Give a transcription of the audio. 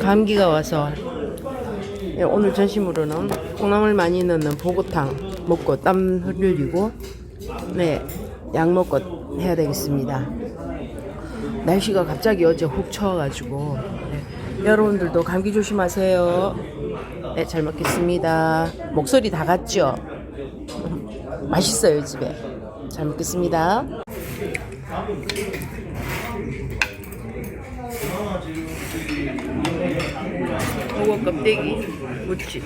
감기가 와서 예, 오늘 점심으로는 콩나물 많이 넣는 보고탕 먹고 땀 흘리고 네, 약 먹고 해야 되겠습니다. 날씨가 갑자기 어제 훅 추워가지고 네, 여러분들도 감기 조심하세요. 네, 잘 먹겠습니다. 목소리 다 갔죠? 맛있어요 집에. 잘 먹겠습니다. 요거 껍데기 무치.